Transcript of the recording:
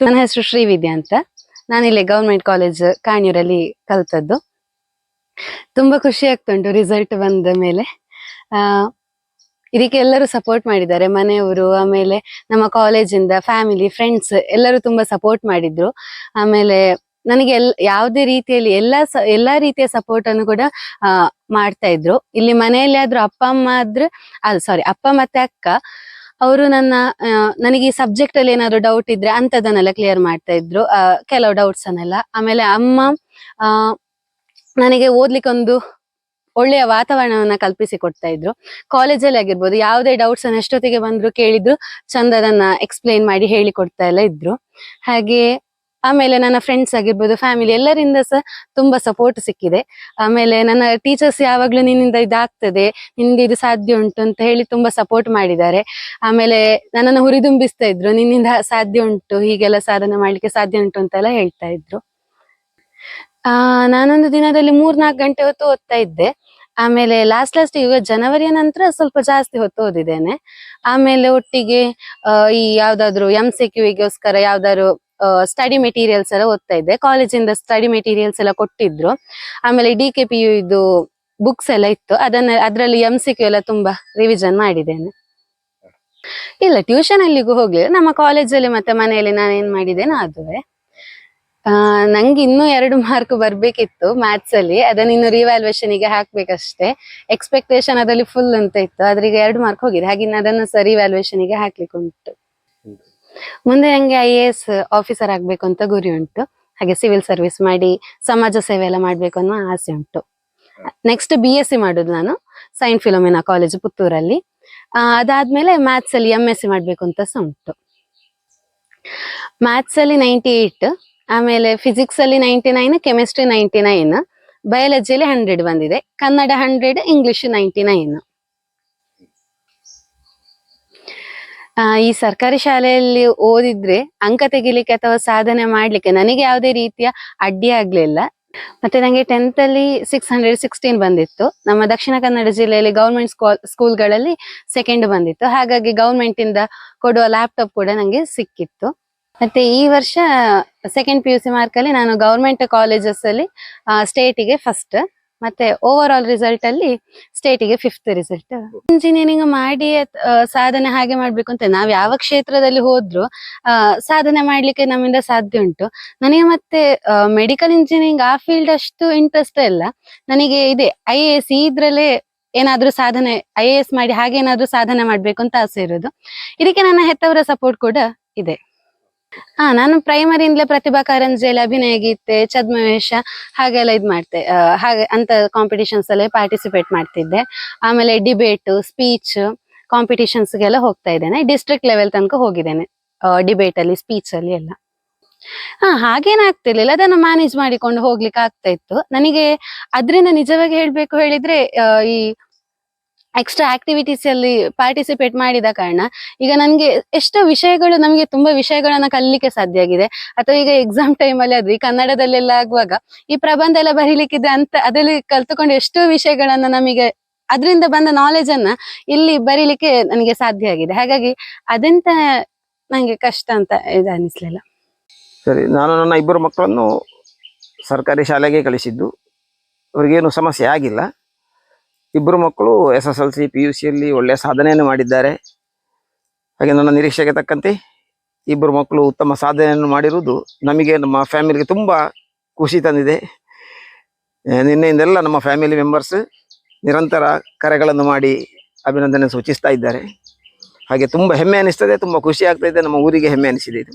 ನನ್ನ ಹೆಸರು ಶ್ರೀವಿದ್ಯಾ ಅಂತ. ನಾನಿಲ್ಲಿ ಗೌರ್ಮೆಂಟ್ ಕಾಲೇಜ್ ಕಾಣಿಯೂರಲ್ಲಿ ಕಲ್ತದ್ದು. ತುಂಬಾ ಖುಷಿ ಆಗ್ತುಂಟು ರಿಸಲ್ಟ್ ಬಂದ ಮೇಲೆ. ಇದಕ್ಕೆ ಎಲ್ಲರೂ ಸಪೋರ್ಟ್ ಮಾಡಿದ್ದಾರೆ. ಮನೆಯವರು, ಆಮೇಲೆ ನಮ್ಮ ಕಾಲೇಜಿಂದ ಫ್ಯಾಮಿಲಿ ಫ್ರೆಂಡ್ಸ್ ಎಲ್ಲರೂ ತುಂಬಾ ಸಪೋರ್ಟ್ ಮಾಡಿದ್ರು. ಆಮೇಲೆ ನನಗೆ ಎಲ್, ಯಾವುದೇ ರೀತಿಯಲ್ಲಿ ಎಲ್ಲ ಸ, ಎಲ್ಲಾ ರೀತಿಯ ಸಪೋರ್ಟ್ ಅನ್ನು ಕೂಡ ಮಾಡ್ತಾ ಇದ್ರು. ಇಲ್ಲಿ ಮನೆಯಲ್ಲಿ ಆದ್ರೂ ಅಪ್ಪ ಅಮ್ಮ ಆದ್ರೆ, ಅಲ್ ಸಾರಿ ಅಪ್ಪ ಮತ್ತೆ ಅಕ್ಕ. ಅವರು ನನ್ನ ನನಗೆ ಈ ಸಬ್ಜೆಕ್ಟ್ ಅಲ್ಲಿ ಏನಾದ್ರು ಡೌಟ್ ಇದ್ರೆ ಅಂತದನ್ನೆಲ್ಲ ಕ್ಲಿಯರ್ ಮಾಡ್ತಾ ಇದ್ರು. ಕೆಲವು ಡೌಟ್ಸ್ ಅನ್ನೆಲ್ಲ. ಆಮೇಲೆ ಅಮ್ಮ ನನಗೆ ಓದ್ಲಿಕ್ಕೆ ಒಂದು ಒಳ್ಳೆಯ ವಾತಾವರಣವನ್ನ ಕಲ್ಪಿಸಿ ಕೊಡ್ತಾ ಇದ್ರು. ಕಾಲೇಜಲ್ಲಿ ಆಗಿರ್ಬೋದು, ಯಾವುದೇ ಡೌಟ್ಸ್ ಅನ್ನ ಎಷ್ಟೊತ್ತಿಗೆ ಬಂದ್ರು ಕೇಳಿದ್ರು ಚಂದ ಅದನ್ನ ಎಕ್ಸ್ಪ್ಲೈನ್ ಮಾಡಿ ಹೇಳಿ ಕೊಡ್ತಾ ಎಲ್ಲ ಇದ್ರು. ಹಾಗೆ ಆಮೇಲೆ ನನ್ನ ಫ್ರೆಂಡ್ಸ್ ಆಗಿರ್ಬೋದು ಫ್ಯಾಮಿಲಿ ಎಲ್ಲರಿಂದ ಸಹ ತುಂಬಾ ಸಪೋರ್ಟ್ ಸಿಕ್ಕಿದೆ. ಆಮೇಲೆ ನನ್ನ ಟೀಚರ್ಸ್ ಯಾವಾಗ್ಲೂ ನಿನ್ನಿಂದ ಇದಾಗ್ತದೆ, ನಿನ್ಗೆ ಇದು ಸಾಧ್ಯ ಉಂಟು ಅಂತ ಹೇಳಿ ತುಂಬಾ ಸಪೋರ್ಟ್ ಮಾಡಿದ್ದಾರೆ. ಆಮೇಲೆ ನನ್ನನ್ನು ಹುರಿದುಂಬಿಸ್ತಾ ಇದ್ರು, ನಿನ್ನಿಂದ ಸಾಧ್ಯ ಉಂಟು, ಹೀಗೆಲ್ಲ ಸಾಧನೆ ಮಾಡ್ಲಿಕ್ಕೆ ಸಾಧ್ಯ ಉಂಟು ಅಂತೆಲ್ಲ ಹೇಳ್ತಾ ಇದ್ರು. ಆ, ನಾನೊಂದು ದಿನದಲ್ಲಿ ಮೂರ್ ನಾಲ್ಕು ಗಂಟೆ ಹೊತ್ತು ಓದ್ತಾ ಇದ್ದೆ. ಆಮೇಲೆ ಲಾಸ್ಟ್ ಲಾಸ್ಟ್ ಈಗ ಜನವರಿಯ ನಂತರ ಸ್ವಲ್ಪ ಜಾಸ್ತಿ ಹೊತ್ತು ಓದಿದ್ದೇನೆ. ಆಮೇಲೆ ಒಟ್ಟಿಗೆ ಈ ಯಾವ್ದಾದ್ರು ಎಂ ಸಿ ಕ್ಯೂಗೋಸ್ಕರ ಯಾವ್ದಾದ್ರು ಸ್ಟಡಿ ಮೆಟೀರಿಯಲ್ಸ್ ಎಲ್ಲ ಓದ್ತಾ ಇದ್ದೆ. ಕಾಲೇಜಿಂದ ಸ್ಟಡಿ ಮೆಟೀರಿಯಲ್ಸ್ ಎಲ್ಲ ಕೊಟ್ಟಿದ್ರು. ಆಮೇಲೆ ಡಿ ಕೆ ಪಿ ಯು ಇದು ಬುಕ್ಸ್ ಎಲ್ಲ ಇತ್ತು. ಅದನ್ನ, ಅದರಲ್ಲಿ ಎಂ ಸಿ ಕ್ಯೂ ಎಲ್ಲ ತುಂಬಾ ರಿವಿಷನ್ ಮಾಡಿದ್ದೇನೆ. ಇಲ್ಲ ಟ್ಯೂಷನ್ ಅಲ್ಲಿಗೂ ಹೋಗ್ಲಿಲ್ಲ. ನಮ್ಮ ಕಾಲೇಜಲ್ಲಿ ಮತ್ತೆ ಮನೆಯಲ್ಲಿ ನಾನು ಏನ್ ಮಾಡಿದ್ದೇನೆ, ಅದುವೆ. ಆ, ನಂಗೆ ಇನ್ನೂ ಎರಡು ಮಾರ್ಕ್ ಬರ್ಬೇಕಿತ್ತು ಮ್ಯಾಥ್ಸ್ ಅಲ್ಲಿ. ಅದನ್ನ ಇನ್ನು ರಿವ್ಯಾಲ್ಯೂಯೇಷನ್ಗೆ ಹಾಕ್ಬೇಕಷ್ಟೇ. ಎಕ್ಸ್ಪೆಕ್ಟೇಷನ್ ಅದರಲ್ಲಿ ಫುಲ್ ಅಂತ ಇತ್ತು. ಆದ್ರೆ ಈಗ ಎರಡು ಮಾರ್ಕ್ ಹೋಗಿದೆ. ಹಾಗೆ ಅದನ್ನು ಸಹ ರಿವ್ಯಾಲ್ಯೂಯೇಷನ್ಗೆ ಹಾಕ್ಲಿಕ್ಕೆ ಉಂಟು ಮುಂದೆ ನಂಗೆ ಐ ಎ ಎಸ್ ಆಫೀಸರ್ ಆಗ್ಬೇಕು ಅಂತ ಗುರಿ ಉಂಟು. ಹಾಗೆ ಸಿವಿಲ್ ಸರ್ವಿಸ್ ಮಾಡಿ, ಸಮಾಜ ಸೇವೆ ಎಲ್ಲ ಮಾಡ್ಬೇಕು ಅನ್ನೋ ಆಸೆ ಉಂಟು. ನೆಕ್ಸ್ಟ್ ಬಿ ಎಸ್ ಸಿ ಮಾಡುದು ನಾನು ಸೈನ್ ಫಿಲೋಮಿನಾ ಕಾಲೇಜ್ ಪುತ್ತೂರಲ್ಲಿ. ಅದಾದ್ಮೇಲೆ ಮ್ಯಾಥ್ಸ್ ಅಲ್ಲಿ ಎಂ ಎಸ್ ಸಿ ಮಾಡ್ಬೇಕು ಅಂತ ಸಹ ಉಂಟು. ಮ್ಯಾಥ್ಸ್ ಅಲ್ಲಿ ನೈಂಟಿ ಏಟ್ ಆಮೇಲೆ ಫಿಸಿಕ್ಸ್ ಅಲ್ಲಿ ninety nine chemistry ninety nine ಬಯಾಲಜಿಯಲ್ಲಿ hundred ಬಂದಿದೆ. Kannada hundred English ninety nine ಈ ಸರ್ಕಾರಿ ಶಾಲೆಯಲ್ಲಿ ಓದಿದ್ರೆ ಅಂಕ ತೆಗಿಲಿಕ್ಕೆ ಅಥವಾ ಸಾಧನೆ ಮಾಡ್ಲಿಕ್ಕೆ ನನಗೆ ಯಾವುದೇ ರೀತಿಯ ಅಡ್ಡಿ ಆಗ್ಲಿಲ್ಲ. ಮತ್ತೆ ನಂಗೆ ಟೆಂತ್ ಅಲ್ಲಿ ಸಿಕ್ಸ್ ಹಂಡ್ರೆಡ್ ಸಿಕ್ಸ್ಟೀನ್ ಬಂದಿತ್ತು. ನಮ್ಮ ದಕ್ಷಿಣ ಕನ್ನಡ ಜಿಲ್ಲೆಯಲ್ಲಿ ಗೌರ್ಮೆಂಟ್ ಸ್ಕೂಲ್ಗಳಲ್ಲಿ ಸೆಕೆಂಡ್ ಬಂದಿತ್ತು. ಹಾಗಾಗಿ ಗೌರ್ಮೆಂಟ್ ಇಂದ ಕೊಡುವ ಲ್ಯಾಪ್ಟಾಪ್ ಕೂಡ ನಂಗೆ ಸಿಕ್ಕಿತ್ತು. ಮತ್ತೆ ಈ ವರ್ಷ second P U C mark ಅಲ್ಲಿ ನಾನು ಗೌರ್ಮೆಂಟ್ ಕಾಲೇಜಸ್ ಅಲ್ಲಿ ಸ್ಟೇಟಿಗೆ ಫಸ್ಟ್ ಮತ್ತೆ ಓವರ್ ಆಲ್ ರಿಸಲ್ಟ್ ಅಲ್ಲಿ ಸ್ಟೇಟಿಗೆ ಫಿಫ್ತ್ ರಿಸಲ್ಟ್ ಇಂಜಿನಿಯರಿಂಗ್ ಮಾಡಿ ಸಾಧನೆ ಹಾಗೆ ಮಾಡ್ಬೇಕು ಅಂತ ನಾವ್ ಯಾವ ಕ್ಷೇತ್ರದಲ್ಲಿ ಹೋದ್ರು ಸಾಧನೆ ಮಾಡ್ಲಿಕ್ಕೆ ನಮ್ಮಿಂದ ಸಾಧ್ಯ ಉಂಟು. ನನಗೆ ಮತ್ತೆ ಮೆಡಿಕಲ್ ಇಂಜಿನಿಯರಿಂಗ್ ಆ ಫೀಲ್ಡ್ ಅಷ್ಟು ಇಂಟ್ರೆಸ್ಟ್ ಇಲ್ಲ. ನನಗೆ ಇದೆ ಐ ಎ ಎಸ್ ಇದ್ರಲ್ಲೇ ಏನಾದ್ರೂ ಸಾಧನೆ ಐ ಎ ಎಸ್ ಮಾಡಿ ಹಾಗೆ ಏನಾದ್ರೂ ಸಾಧನೆ ಮಾಡ್ಬೇಕು ಅಂತ ಆಸೆ ಇರೋದು. ಇದಕ್ಕೆ ನನ್ನ ಹೆತ್ತವರ ಸಪೋರ್ಟ್ ಕೂಡ ಇದೆ. ಹಾ, ನಾನು ಪ್ರೈಮರಿಯಿಂದಲೇ ಪ್ರತಿಭಾ ಕಾರಂಜಿಯಲ್ಲಿ ಅಭಿನಯ ಗೀತೆ, ಛದ್ಮವೇಷ ಹಾಗೆಲ್ಲ ಇದ್ ಮಾಡ್ತೆ ಹಾಗೆ ಅಂತ ಕಾಂಪಿಟಿಷನ್ಸ್ ಅಲ್ಲಿ ಪಾರ್ಟಿಸಿಪೇಟ್ ಮಾಡ್ತಿದ್ದೆ. ಆಮೇಲೆ ಡಿಬೇಟ್ ಸ್ಪೀಚ್ ಕಾಂಪಿಟಿಷನ್ಸ್ ಗೆಲ್ಲ ಹೋಗ್ತಾ ಇದ್ದೇನೆ. ಡಿಸ್ಟ್ರಿಕ್ಟ್ ಲೆವೆಲ್ ತನಕ ಹೋಗಿದ್ದೇನೆ ಡಿಬೇಟ್ ಅಲ್ಲಿ ಸ್ಪೀಚ್ ಅಲ್ಲಿ ಎಲ್ಲ. ಹಾ, ಹಾಗೇನ್ ಆಗ್ತಿರ್ಲಿಲ್ಲ. ಅದನ್ನು ಮ್ಯಾನೇಜ್ ಮಾಡಿಕೊಂಡು ಹೋಗ್ಲಿಕ್ಕೆ ಆಗ್ತಾ ಇತ್ತು. ನನಗೆ ಅದ್ರಿಂದ ನಿಜವಾಗಿ ಹೇಳ್ಬೇಕು ಹೇಳಿದ್ರೆ ಈ ಎಕ್ಸ್ಟ್ರಾ ಆಕ್ಟಿವಿಟೀಸ್ ಅಲ್ಲಿ ಪಾರ್ಟಿಸಿಪೇಟ್ ಮಾಡಿದ ಕಾರಣ ಈಗ ನನಗೆ ಎಷ್ಟೋ ವಿಷಯಗಳು ನಮಗೆ ತುಂಬಾ ವಿಷಯಗಳನ್ನ ಕಲಿಲಿಕ್ಕೆ ಸಾಧ್ಯ ಆಗಿದೆ. ಅಥವಾ ಈಗ ಎಕ್ಸಾಮ್ ಟೈಮ್ ಅಲ್ಲಿ ಆದ್ರೆ ಕನ್ನಡದಲ್ಲೆಲ್ಲ ಆಗುವಾಗ ಈ ಪ್ರಬಂಧ ಎಲ್ಲ ಬರೀಲಿಕ್ಕಿದ್ರೆ ಅಂತ ಅದರಲ್ಲಿ ಕಲ್ತುಕೊಂಡು ಎಷ್ಟೋ ವಿಷಯಗಳನ್ನ ನಮಗೆ ಅದರಿಂದ ಬಂದ ನಾಲೆಜ್ ಅನ್ನ ಇಲ್ಲಿ ಬರೀಲಿಕ್ಕೆ ನನಗೆ ಸಾಧ್ಯ ಆಗಿದೆ. ಹಾಗಾಗಿ ಅದೆಂತ ನನಗೆ ಕಷ್ಟ ಅಂತ ಇದು ಅನಿಸ್ಲಿಲ್ಲ. ಸರಿ, ನಾನು ನನ್ನ ಇಬ್ಬರು ಮಕ್ಕಳನ್ನು ಸರ್ಕಾರಿ ಶಾಲೆಗೆ ಕಳಿಸಿದ್ದು. ಅವ್ರಿಗೇನು ಸಮಸ್ಯೆ ಆಗಿಲ್ಲ. ಇಬ್ಬರು ಮಕ್ಕಳು S S L C, P U ಸಿಯಲ್ಲಿ ಒಳ್ಳೆಯ ಸಾಧನೆಯನ್ನು ಮಾಡಿದ್ದಾರೆ. ಹಾಗೆ ನನ್ನ ನಿರೀಕ್ಷೆಗೆ ತಕ್ಕಂತೆ ಇಬ್ಬರು ಮಕ್ಕಳು ಉತ್ತಮ ಸಾಧನೆಯನ್ನು ಮಾಡಿರುವುದು ನಮಗೆ ನಮ್ಮ ಫ್ಯಾಮಿಲಿಗೆ ತುಂಬ ಖುಷಿ ತಂದಿದೆ. ನಿನ್ನೆಯಿಂದೆಲ್ಲ ನಮ್ಮ ಫ್ಯಾಮಿಲಿ ಮೆಂಬರ್ಸ್ ನಿರಂತರ ಕರೆಗಳನ್ನು ಮಾಡಿ ಅಭಿನಂದನೆ ಸೂಚಿಸ್ತಾ ಇದ್ದಾರೆ. ಹಾಗೆ ತುಂಬ ಹೆಮ್ಮೆ ಅನಿಸ್ತದೆ, ತುಂಬ ಖುಷಿ ಆಗ್ತಾ ನಮ್ಮ ಊರಿಗೆ ಹೆಮ್ಮೆ ಅನಿಸಿದೆ ಇದು.